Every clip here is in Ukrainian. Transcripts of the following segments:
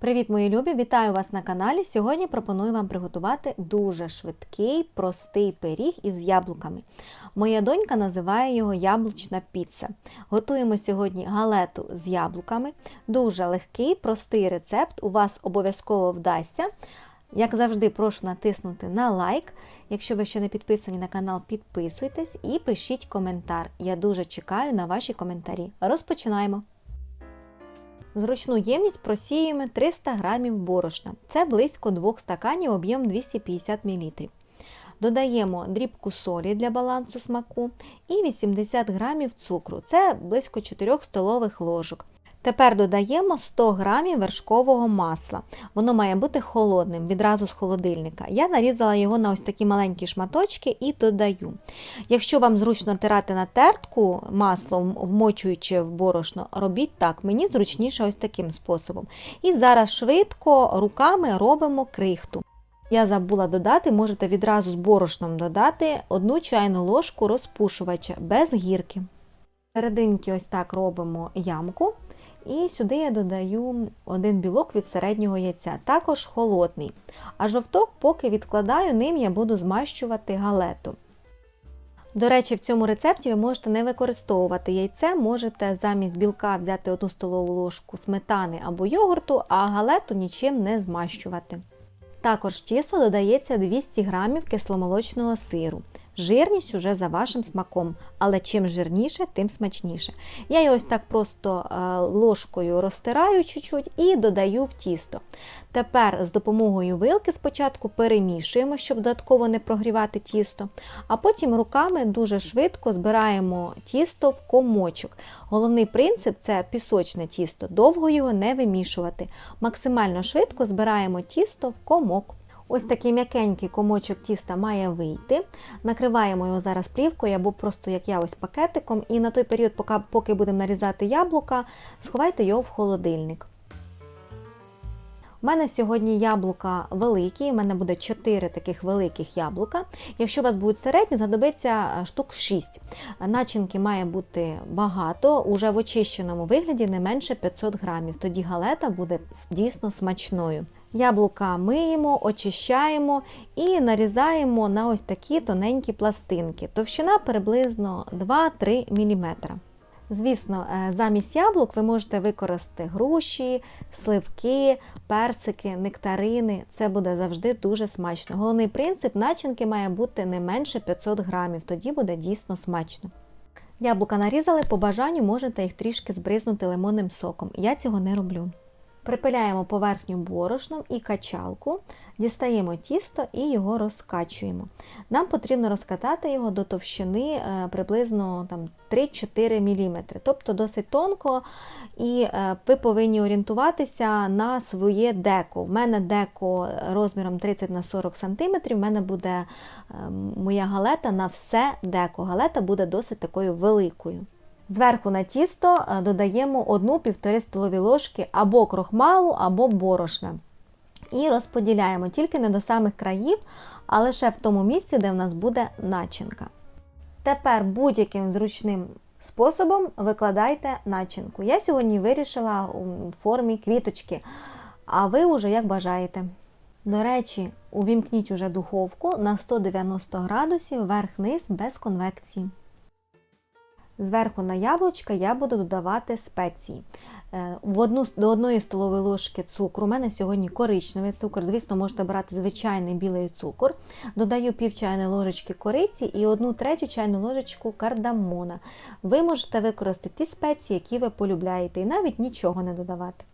Привіт, мої любі! Вітаю вас на каналі. Сьогодні пропоную вам приготувати дуже швидкий, простий пиріг із яблуками. Моя донька називає його яблучна піца. Готуємо сьогодні галету з яблуками. Дуже легкий, простий рецепт. У вас обов'язково вдасться. Як завжди, прошу натиснути на лайк. Якщо ви ще не підписані на канал, підписуйтесь і пишіть коментар. Я дуже чекаю на ваші коментарі. Розпочинаємо! Зручну ємність просіюємо 300 г борошна. Це близько 2 стаканів об'єм 250 мл. Додаємо дрібку солі для балансу смаку і 80 г цукру. Це близько 4 столових ложок. Тепер додаємо 100 г вершкового масла. Воно має бути холодним відразу з холодильника. Я нарізала його на ось такі маленькі шматочки і додаю. Якщо вам зручно тирати на тертку масло, вмочуючи в борошно, робіть так, мені зручніше ось таким способом. І зараз швидко руками робимо крихту. Я забула додати, можете відразу з борошном додати одну чайну ложку розпушувача без гірки. Серединки ось так робимо ямку. І сюди я додаю один білок від середнього яйця, також холодний. А жовток, поки відкладаю, ним я буду змащувати галету. До речі, в цьому рецепті ви можете не використовувати яйце, можете замість білка взяти одну столову ложку сметани або йогурту, а галету нічим не змащувати. Також в тісто додається 200 г кисломолочного сиру. Жирність уже за вашим смаком, але чим жирніше, тим смачніше. Я його ось так просто е, ложкою розтираю чуть-чуть і додаю в тісто. Тепер з допомогою вилки спочатку перемішуємо, щоб додатково не прогрівати тісто, а потім руками дуже швидко збираємо тісто в комочок. Головний принцип це пісочне тісто, довго його не вимішувати. Максимально швидко збираємо тісто в комок. Ось такий м'якенький комочок тіста має вийти. Накриваємо його зараз плівкою або просто як я ось пакетиком, і на той період, поки, поки будемо нарізати яблука, сховайте його в холодильник. У мене сьогодні яблука великі, у мене буде 4 таких великих яблука. Якщо у вас будуть середні, знадобиться штук 6. Начинки має бути багато, уже в очищеному вигляді не менше 500 грамів. Тоді галета буде дійсно смачною. Яблука миємо, очищаємо і нарізаємо на ось такі тоненькі пластинки. Товщина приблизно 2-3 мм. Звісно, е, замість яблук ви можете використати груші, сливки, персики, нектарини. Це буде завжди дуже смачно. Головний принцип начинки має бути не менше 500 грамів, тоді буде дійсно смачно. Яблука нарізали, по бажанню можете їх трішки збризнути лимонним соком. Я цього не роблю. Припиляємо поверхню борошном і качалку, дістаємо тісто і його розкачуємо. Нам потрібно розкатати його до товщини е, приблизно 3-4 мм, тобто досить тонко, і е, ви повинні орієнтуватися на своє деко. У мене деко розміром 30 на 40 см, в мене буде е, моя галета на все деко. Галета буде досить такою великою. Зверху на тісто е, додаємо 1-1,5 столові ложки або крохмалу, або борошна. І розподіляємо тільки не до самих країв, а лише в тому місці, де в нас буде начинка. Тепер будь-яким зручним способом викладайте начинку. Я сьогодні вирішила у формі квіточки, а ви вже як бажаєте. До речі, увімкніть уже духовку на 190 градусів верх-низ без конвекції. Зверху на яблучка я буду додавати спеції. Е, в одну, До одної столової ложки цукру, у мене сьогодні коричневий цукор, звісно, можете брати звичайний білий цукор. Додаю пів чайної ложечки кориці і одну третю чайну ложечку кардамона. Ви можете використати ті спеції, які ви полюбляєте, і навіть нічого не додавати.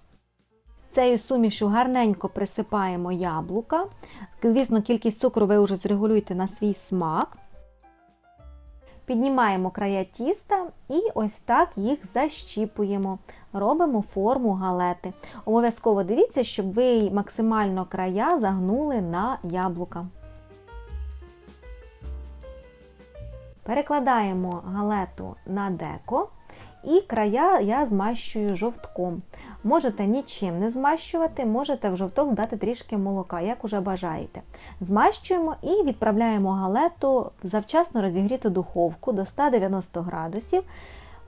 Цією сумішю гарненько присипаємо яблука. Звісно, кількість цукру ви вже зрегулюєте на свій смак. Піднімаємо края тіста і ось так їх защіпуємо. Робимо форму галети. Обов'язково дивіться, щоб ви максимально края загнули на яблука. Перекладаємо галету на деко і края я змащую жовтком. Можете нічим не змащувати, можете в жовток дати трішки молока, як уже бажаєте. Змащуємо і відправляємо галету в завчасно розігріту духовку до 190 градусів.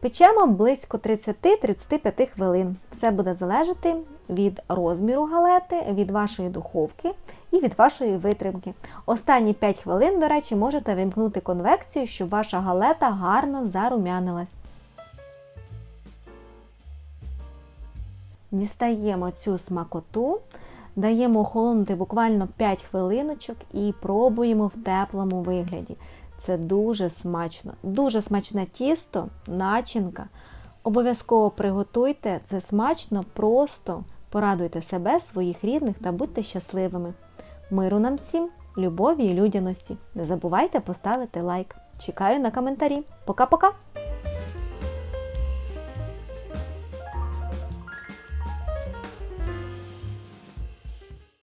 Печемо близько 30-35 хвилин. Все буде залежати від розміру галети, від вашої духовки і від вашої витримки. Останні 5 хвилин, до речі, можете вимкнути конвекцію, щоб ваша галета гарно зарум'янилась. Дістаємо цю смакоту, даємо охолонути буквально 5 хвилиночок і пробуємо в теплому вигляді. Це дуже смачно, дуже смачне тісто, начинка. Обов'язково приготуйте це смачно, просто порадуйте себе, своїх рідних та будьте щасливими. Миру нам всім, любові і людяності. Не забувайте поставити лайк. Чекаю на коментарі. Пока-пока!